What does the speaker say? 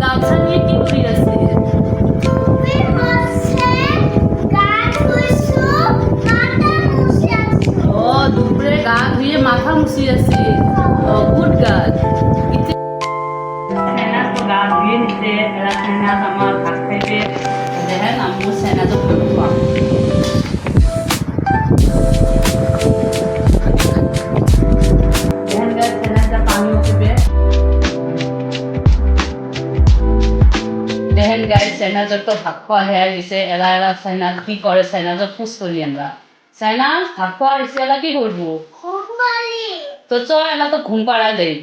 গামছা নিয়ে কি করি আছে ও দুপুরে গা ধুয়ে মাথা মুছি আছে ও গুড গার্ল। গা ধুয়ে নিতে এরা সেনা আমার ভাত খাইবে। দেখেন আম্মু সেনা তো ভাত দেখেন গাই সেনাজর তো ভাগ খোৱা হেয়া গেছে এলা এলা সাইনাজ কি কৰে চাইনাজৰ পুষ কৰি আমরা চাইনা ভাগ খোৱা হৈছে এলা কি করব তো চ এলা তো ঘুম পাড়া দেই